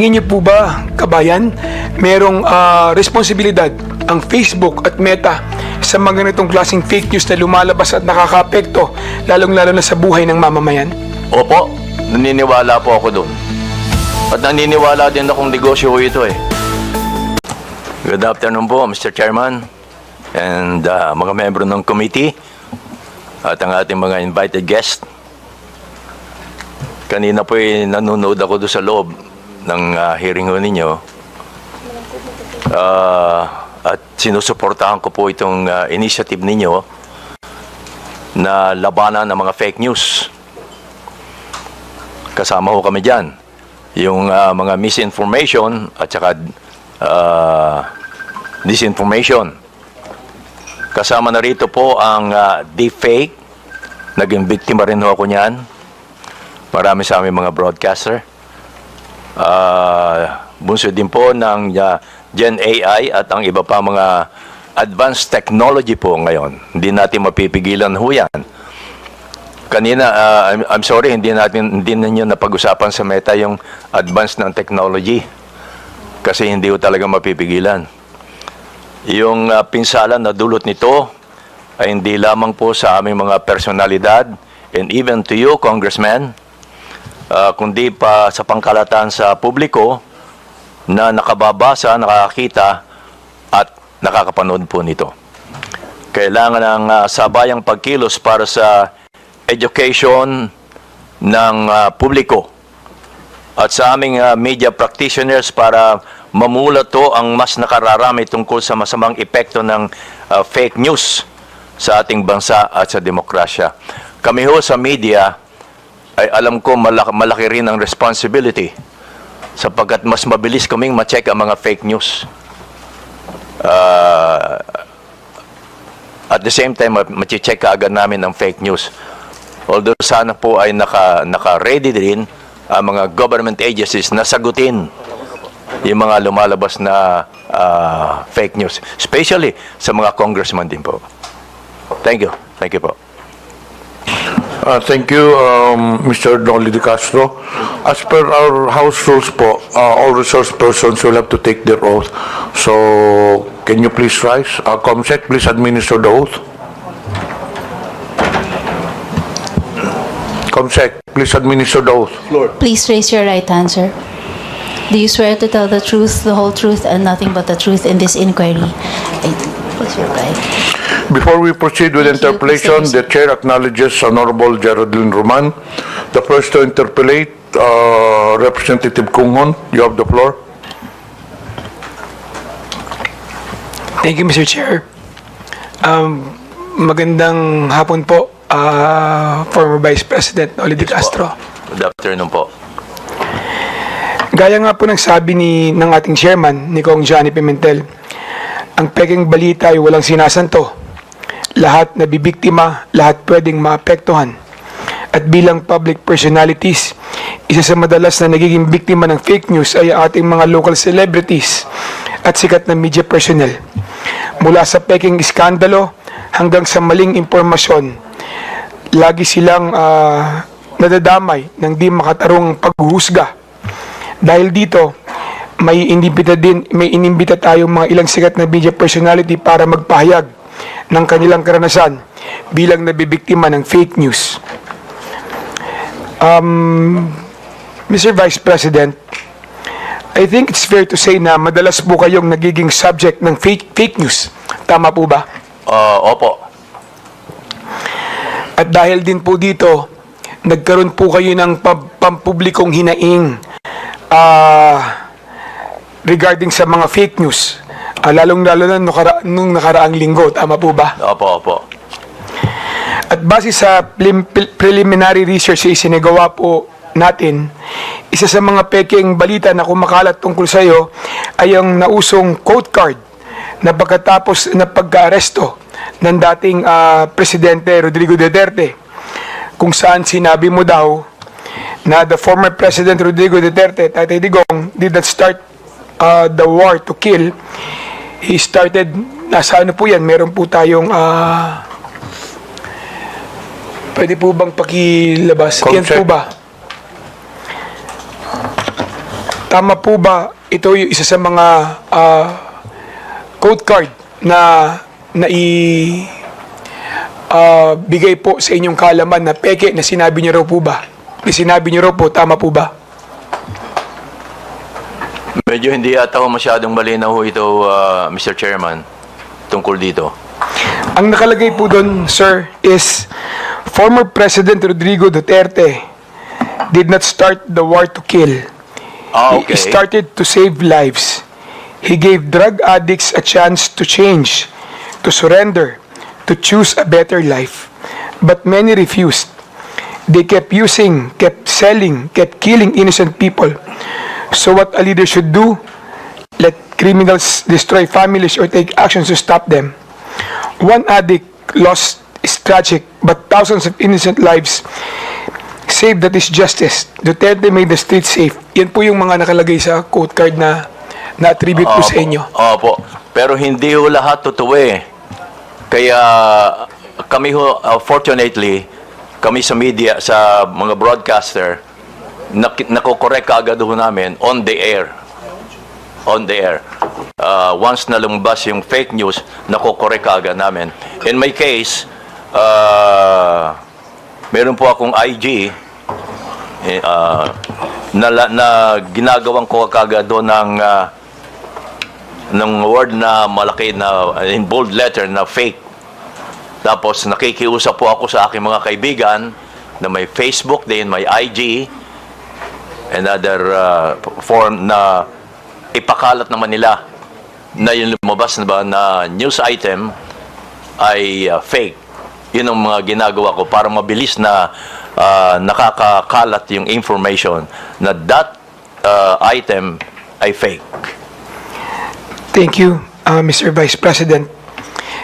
tingin niyo po ba, kabayan, merong ah, responsibilidad ang Facebook at Meta sa mga ganitong klaseng fake news na lumalabas at nakakapekto, lalong-lalo na sa buhay ng mamamayan? Opo, naniniwala po ako doon. At naniniwala din akong negosyo ko ito eh. Good afternoon po, Mr. Chairman and uh, mga membro ng committee at ang ating mga invited guest. Kanina po eh, nanonood ako doon sa loob ng uh, hearing ho ninyo. Ah, at sinusuportahan ko po itong uh, initiative ninyo na labanan ng mga fake news kasama ho kami dyan. Yung ah, mga misinformation at saka ah, disinformation. Kasama na rito po ang ah, deepfake. Naging biktima rin ho ako niyan. Marami sa aming mga broadcaster. Ah, bunso din po ng ah, Gen AI at ang iba pa mga advanced technology po ngayon. Hindi natin mapipigilan ho yan. Kanina, ah, I'm, I'm sorry, hindi natin hindi ninyo napag-usapan sa Meta yung advance ng technology. Kasi hindi ko talaga mapipigilan. Yung ah, pinsala na dulot nito ay hindi lamang po sa aming mga personalidad and even to you, Congressman, ah, kundi pa sa pangkalatan sa publiko na nakababasa, nakakita at nakakapanood po nito. Kailangan ng ah, sabayang pagkilos para sa education ng ah, publiko at sa aming ah, media practitioners para mamulato ang mas nakararami tungkol sa masamang epekto ng ah, fake news sa ating bansa at sa demokrasya. Kami ho sa media ay alam ko malaki, malaki rin ang responsibility sapagkat mas mabilis kaming ma-check ang mga fake news. Ah, at the same time, ma- machi-check agad namin ang fake news. Although sana po ay naka, naka-ready din ang mga government agencies na sagutin yung mga lumalabas na ah, fake news. Especially sa mga congressman din po. Thank you. Thank you po. Uh, Thank you, um, Mr. Dolly De Castro. As per our House rules po, uh, all resource persons will have to take their oath. So, can you please rise? Uh, Comsec, please administer the oath. Comsec, please administer the oath. Please raise your right hand, sir. Do you swear to tell the truth, the whole truth, and nothing but the truth in this inquiry? I- What's your right? Before we proceed with Thank you, interpellation, Mr. the chair acknowledges Honorable Geraldine Roman. The first to interpellate, uh, Representative Kunghon, you have the floor. Thank you, Mr. Chair. Um, magandang hapon po, ah, former Vice President Noli De Castro. Good afternoon po. Gaya nga po ng sabi ni, ng ating chairman, ni Kong Johnny Pimentel, ang peking balita ay walang sinasanto. Lahat nabibiktima, lahat pwedeng maapektuhan. At bilang public personalities, isa sa madalas na nagiging biktima ng fake news ay ating mga local celebrities at sikat na media personnel. Mula sa peking iskandalo hanggang sa maling impormasyon, lagi silang ah, nadadamay ng di makatarong paghuhusga dahil dito, may inimbita din, may inimbita tayong mga ilang sikat na media personality para magpahayag ng kanilang karanasan bilang nabibiktima ng fake news. Um, Mr. Vice President, I think it's fair to say na madalas po kayong nagiging subject ng fake, fake news. Tama po ba? Ah, opo. At dahil din po dito, nagkaroon po kayo ng pam- pampublikong hinaing ah, regarding sa mga fake news. Ah, lalong-lalo na nung, nakara- nung nakaraang linggo. Tama po ba? Opo, opo. At base sa prelim- pre- preliminary research na isinagawa po natin, isa sa mga peking balita na kumakalat tungkol sa iyo ay ang nausong quote card na pagkatapos na pagka-aresto ng dating ah, Presidente Rodrigo Duterte kung saan sinabi mo daw na the former President Rodrigo Duterte, Tatay Digong, did not start uh, the war to kill. He started, nasa ano po yan, meron po tayong ah, Pwede po bang pakilabas? Yan Consent. po ba? Tama po ba ito yung isa sa mga ah, code card na nai ah, bigay po sa inyong kaalaman na peke na sinabi niyo raw po ba? Na sinabi niyo raw po, tama po ba? Medyo hindi ata ho masyadong malinaw ho ito, ah, Mr. Chairman, tungkol dito. Ang nakalagay po doon, sir, is former President Rodrigo Duterte did not start the war to kill. Ah, He okay. started to save lives. He gave drug addicts a chance to change, to surrender, to choose a better life. But many refused. They kept using, kept selling, kept killing innocent people. So what a leader should do, let criminals destroy families or take actions to stop them. One addict lost is tragic, but thousands of innocent lives saved that is justice. Duterte made the street safe. Yan po yung mga nakalagay sa quote card na na-attribute po sa inyo. Opo. Pero hindi ho lahat totoo eh. Kaya kami ho, uh, fortunately, kami sa media, sa mga broadcaster, nak- nakokorek agad ho namin on the air. On the air. Uh, once na lumabas yung fake news, nakokorek agad namin. In my case, uh, meron po akong IG, eh, uh, na, na ginagawang ko kagad doon ng uh, ng word na malaki na in bold letter na fake. Tapos nakikiusap po ako sa aking mga kaibigan na may Facebook din, may IG, and other uh, form na ipakalat naman nila na yung lumabas na ba na news item ay uh, fake. Yun ang mga ginagawa ko para mabilis na uh, nakakakalat yung information na that uh, item ay fake. Thank you, uh, Mr. Vice President.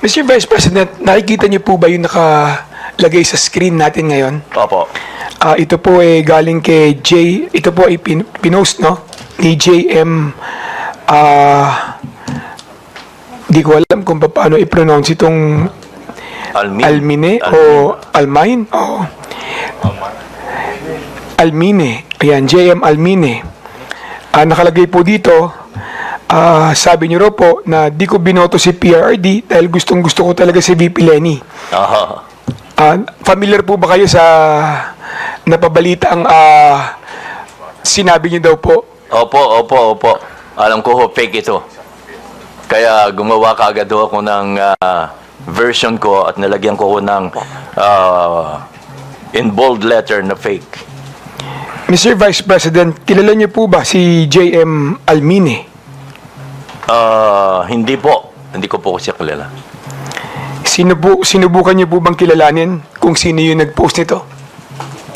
Mr. Vice President, nakikita niyo po ba yung nakalagay sa screen natin ngayon? Opo. Ah, ito po ay galing kay J, ito po ay pin, pinost, no? Ni JM, ah, di ko alam kung paano i-pronounce itong Almin. Almine o Almain o Almine. Ayan, JM Almine. Ah, nakalagay po dito, ah, sabi niyo raw po na di ko binoto si PRRD dahil gustong gusto ko talaga si VP Lenny. Aha. Ah, familiar po ba kayo sa napabalita ang ah, sinabi niyo daw po? Opo, opo, opo. Alam ko ho, fake ito. Kaya gumawa ka agad ho ako ng ah, version ko at nalagyan ko ho ng ah, in bold letter na fake. Mr. Vice President, kilala niyo po ba si JM Almine? Ah, hindi po. Hindi ko po siya kilala. Sinubu sinubukan niyo po bang kilalanin kung sino yung nag-post nito?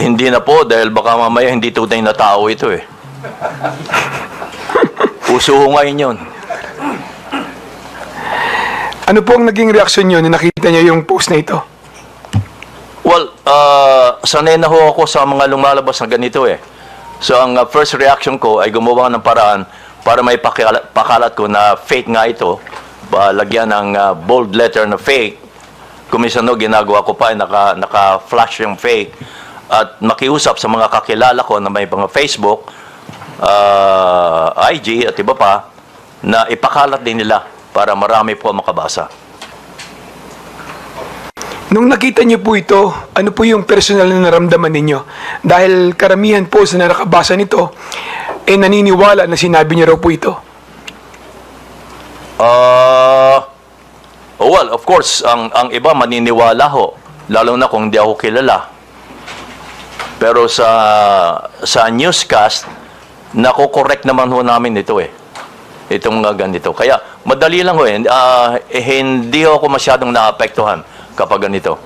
Hindi na po dahil baka mamaya hindi tunay na tao ito eh. Uso ho ngayon yun. Ano po ang naging reaksyon niyo na nakita niyo yung post na ito? Well, uh, sanay na ho ako sa mga lumalabas na ganito eh. So ang uh, first reaction ko ay gumawa ng paraan para may pakalat, pakalat ko na fake nga ito. Uh, lagyan ng uh, bold letter na fake. Kumisano, ginagawa ko pa, ay naka, naka-flash yung fake. At makiusap sa mga kakilala ko na may mga Facebook, uh, IG at iba pa, na ipakalat din nila para marami po makabasa. Nung nakita niyo po ito, ano po yung personal na naramdaman ninyo? Dahil karamihan po sa nakabasa nito, eh naniniwala na sinabi niyo raw po ito. Uh, well, of course, ang ang iba maniniwala ho, lalo na kung hindi ako kilala. Pero sa sa newscast, nako-correct naman ho namin ito eh. Itong mga ganito. Kaya madali lang ho eh. Ah, eh, hindi ho ako masyadong naapektuhan kapag ganito.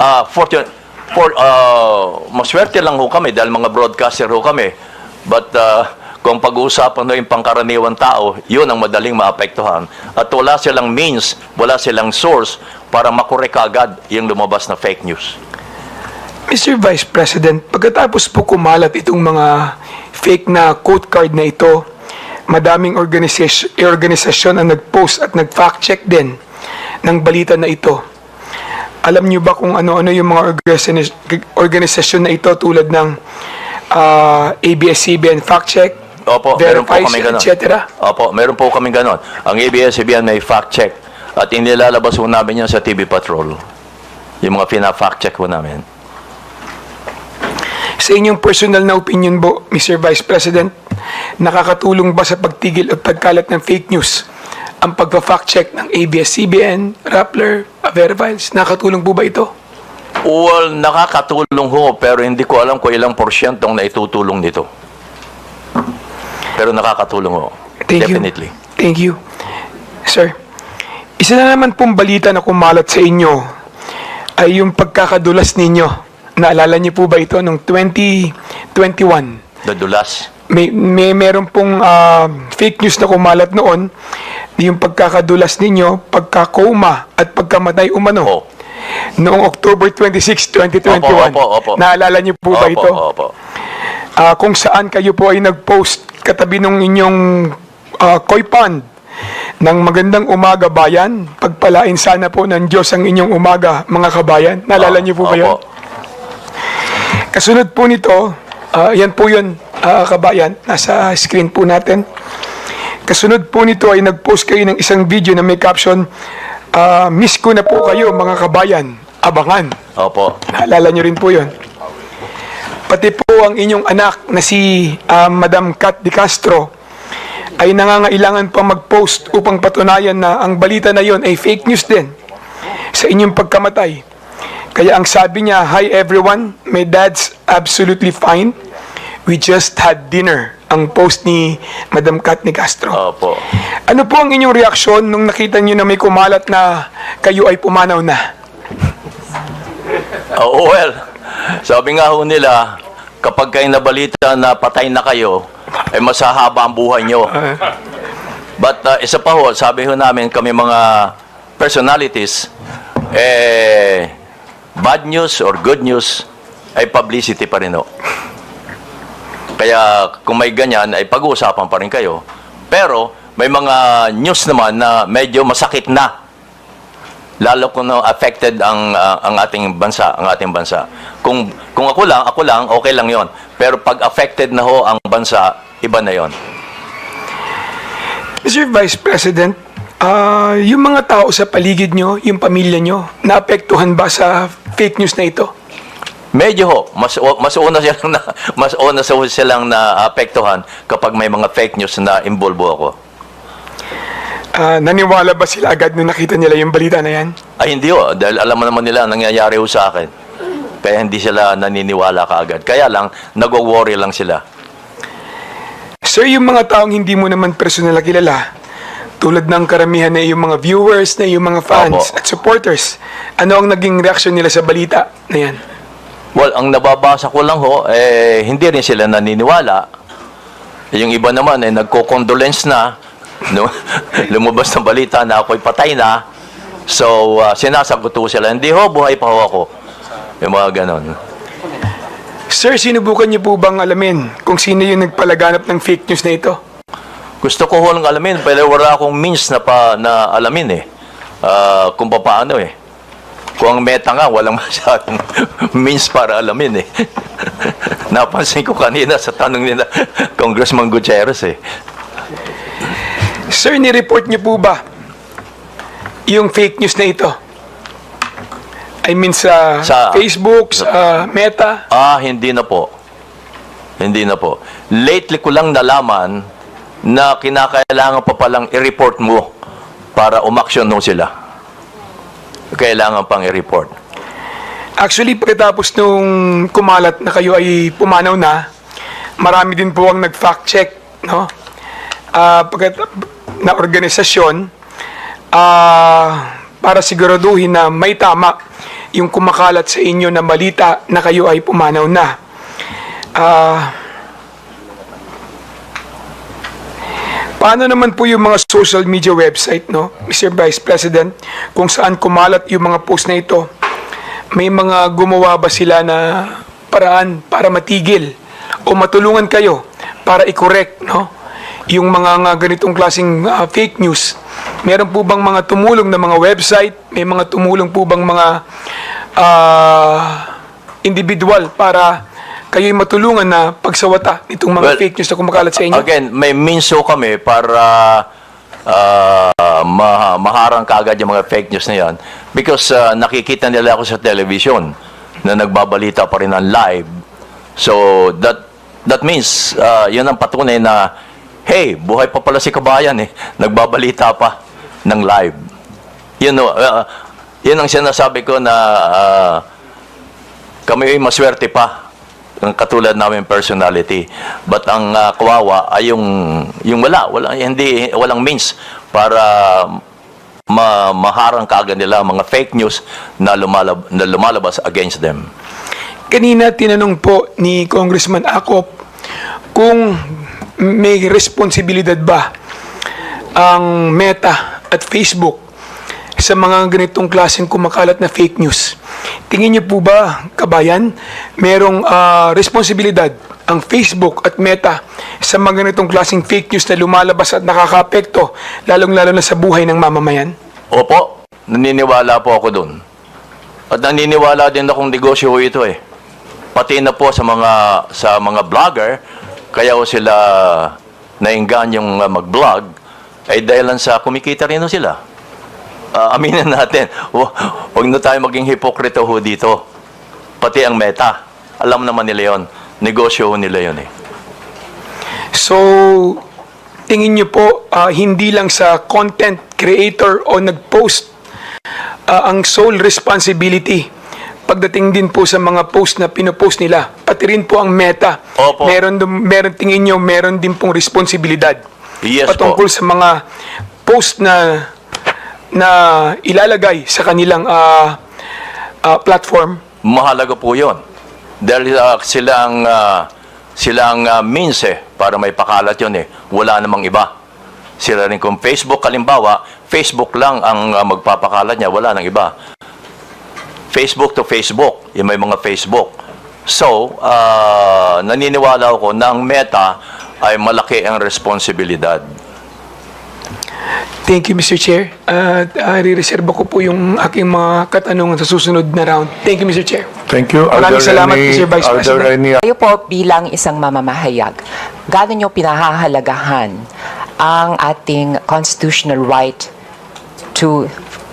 Ah, fortune for uh, maswerte lang ho kami dahil mga broadcaster ho kami. But ah, kung pag-uusapan ho yung pangkaraniwan tao, yun ang madaling maapektuhan. At wala silang means, wala silang source para makorek agad yung lumabas na fake news. Mr. Vice President, pagkatapos po kumalat itong mga fake na quote card na ito, madaming organisasyon, organisasyon ang nag-post at nag-fact check din ng balita na ito. Alam niyo ba kung ano-ano yung mga organis- organisasyon na ito tulad ng ah, ABS-CBN Fact Check, opo, meron po kami ganon. Opo, meron po kami ganon. Ang ABS-CBN may fact check at inilalabas po namin yan sa TV Patrol. Yung mga pina-fact check po namin. Sa inyong personal na opinion po, Mr. Vice President, nakakatulong ba sa pagtigil at pagkalat ng fake news ang pagpa-fact check ng ABS-CBN, Rappler, Verifiles? Nakakatulong po ba ito? Well, nakakatulong ho, pero hindi ko alam kung ilang porsyentong na itutulong nito. Pero nakakatulong ho. Thank Definitely. you. Thank you. Sir, isa na naman pong balita na kumalat sa inyo ay yung pagkakadulas ninyo. Naalala niyo po ba ito nung 2021? Dadulas. May, may meron pong ah, fake news na kumalat noon yung pagkakadulas ninyo, pagkakoma at pagkamatay umano. Oh. Noong October 26, 2021. Opo, opo, opo. Naalala niyo po ba Opo, ito? opo. Ah, kung saan kayo po ay nag-post katabi ng inyong ah, koi pond ng magandang umaga bayan. Pagpalain sana po ng Diyos ang inyong umaga, mga kabayan. Naalala niyo po ba yun? Kasunod po nito, ah, yan po yun, ah, kabayan, nasa screen po natin. Kasunod po nito ay nag-post kayo ng isang video na may caption, ah, Miss ko na po kayo mga kabayan, abangan. Opo. Naalala nyo rin po yun. Pati po ang inyong anak na si ah, Madam Kat Di Castro ay nangangailangan pa mag-post upang patunayan na ang balita na yon ay fake news din sa inyong pagkamatay. Kaya ang sabi niya, Hi everyone, my dad's absolutely fine. We just had dinner. Ang post ni Madam Kat Di Castro. Opo. Ano po ang inyong reaksyon nung nakita niyo na may kumalat na kayo ay pumanaw na? Oh, well, sabi nga ho nila, kapag kayo nabalita na patay na kayo, ay masahaba ang buhay nyo. But uh, isa pa ho, sabi ho namin kami mga personalities, eh, bad news or good news ay publicity pa rin ho. Kaya kung may ganyan, ay pag-uusapan pa rin kayo. Pero may mga news naman na medyo masakit na lalo kung no, affected ang ah, ang ating bansa, ang ating bansa. Kung kung ako lang, ako lang, okay lang 'yon. Pero pag affected na ho ang bansa, iba na 'yon. Mr. Vice President, ah, yung mga tao sa paligid nyo, yung pamilya nyo, naapektuhan ba sa fake news na ito? Medyo ho, mas mas una silang na mas una sa silang na apektuhan kapag may mga fake news na involve ako. Ah, naniwala ba sila agad nung nakita nila yung balita na yan? Ay hindi ho, dahil alam mo naman nila ang nangyayari ho sa akin. Kaya hindi sila naniniwala kaagad. Kaya lang, nagwo-worry lang sila. Sir, yung mga taong hindi mo naman personal na kilala, tulad ng karamihan na yung mga viewers, na yung mga fans Opo. at supporters, ano ang naging reaksyon nila sa balita na yan? Well, ang nababasa ko lang ho, eh, hindi rin sila naniniwala. Yung iba naman, eh, nagko-condolence na. No? Lumabas ng balita na ako'y patay na. So, uh, sinasagot ho sila, hindi ho, buhay pa ho ako. Yung mga ganon. Sir, sinubukan niyo po bang alamin kung sino yung nagpalaganap ng fake news na ito? Gusto ko ho lang alamin, pero wala akong means na, pa, na alamin eh. Ah, kung paano eh. Kung ang meta nga, walang masyadong means para alamin eh. Napansin ko kanina sa tanong nila, Congressman Gutierrez eh. Sir, ni-report niyo po ba yung fake news na ito? I mean sa, Sa- Facebook, sa Meta. Ah, hindi na po. Hindi na po. Lately ko lang nalaman na kinakailangan pa palang i-report mo para umaksyon no sila. Kailangan pang i-report. Actually, pagkatapos nung kumalat na kayo ay pumanaw na, marami din po ang nag-fact check, no? Ah, pagkat na organisasyon ah, para siguraduhin na may tama yung kumakalat sa inyo na balita na kayo ay pumanaw na. Ah, Paano naman po yung mga social media website, no, Mr. Vice President, kung saan kumalat yung mga post na ito? May mga gumawa ba sila na paraan para matigil o matulungan kayo para i-correct, no? Yung mga nga ganitong klaseng ah, fake news. Meron po bang mga tumulong na mga website? May mga tumulong po bang mga ah, individual para kayo'y matulungan na pagsawata itong mga Well, fake news na kumakalat sa inyo? Again, may minso kami para ah, ma- maharang kaagad yung mga fake news na yan because ah, nakikita nila ako sa television na nagbabalita pa rin ng live. So that that means ah, yun ang patunay na hey, buhay pa pala si kabayan eh. Nagbabalita pa ng live. Yun, know, yun ang sinasabi ko na ah, kami ay maswerte pa ang katulad namin personality. But ang ah, kawawa ay yung yung wala, wala hindi walang means para ma maharang kaagad nila mga fake news na, lumalab, na lumalabas against them. Kanina tinanong po ni Congressman Akop kung may responsibilidad ba ang Meta at Facebook sa mga ganitong klaseng kumakalat na fake news. Tingin niyo po ba, kabayan, merong ah, responsibilidad ang Facebook at Meta sa mga ganitong klaseng fake news na lumalabas at nakakapekto, lalong-lalo na sa buhay ng mamamayan? Opo, naniniwala po ako doon. At naniniwala din akong negosyo ito eh. Pati na po sa mga sa mga vlogger, kaya ko sila nainggan yung uh, mag-vlog ay dahil lang sa kumikita rin sila. Ah, aminin natin, hu- huwag na tayo maging hipokrito ho dito. Pati ang meta, alam naman nila yon negosyo ho nila yon eh. So, tingin niyo po, ah, hindi lang sa content creator o nag-post ah, ang sole responsibility pagdating din po sa mga post na pinopost nila. Pati rin po ang meta. Opo. Meron, meron tingin niyo, meron din pong responsibilidad. Yes patungkol po. sa mga post na na ilalagay sa kanilang ah, ah, platform. mahalaga po yon. Dahil uh, sila ang, uh, sila ang uh, means eh, para may pakalat yon eh. Wala namang iba. Sila rin kung Facebook, kalimbawa, Facebook lang ang uh, magpapakalat niya, wala nang iba. Facebook to Facebook, yung may mga Facebook. So, uh, naniniwala ako na ang meta ay malaki ang responsibilidad. Thank you, Mr. Chair. At uh, re-reserve ko po yung aking mga katanungan sa susunod na round. Thank you, Mr. Chair. Thank you. Are Maraming salamat, any, Mr. Vice President. any Kayo po bilang isang mamamahayag, gaano nyo pinahahalagahan ang ating constitutional right to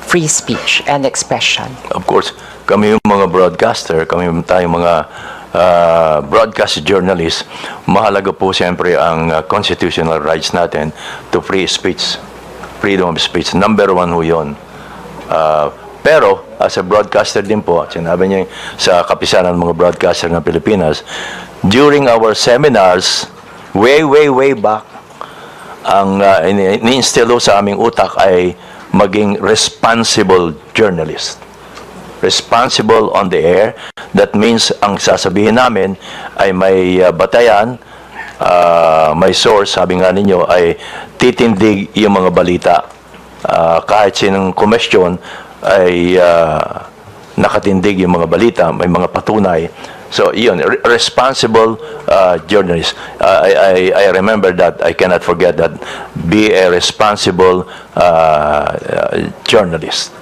free speech and expression? Of course, kami yung mga broadcaster, kami tayong mga uh, broadcast journalists, mahalaga po siyempre ang uh, constitutional rights natin to free speech, freedom of speech. Number one ho yun. Uh, pero, as a broadcaster din po, sinabi niya sa kapisanan ng mga broadcaster ng Pilipinas, during our seminars, way, way, way back, ang uh, ini-instill ho sa aming utak ay maging responsible journalist responsible on the air. That means ang sasabihin namin ay may uh, batayan, uh, may source, sabi nga ninyo, ay titindig yung mga balita. Uh, kahit sinong question ay uh, nakatindig yung mga balita, may mga patunay. So, yun, re- responsible uh, journalist. I, I, I remember that, I cannot forget that, be a responsible uh, uh, journalist.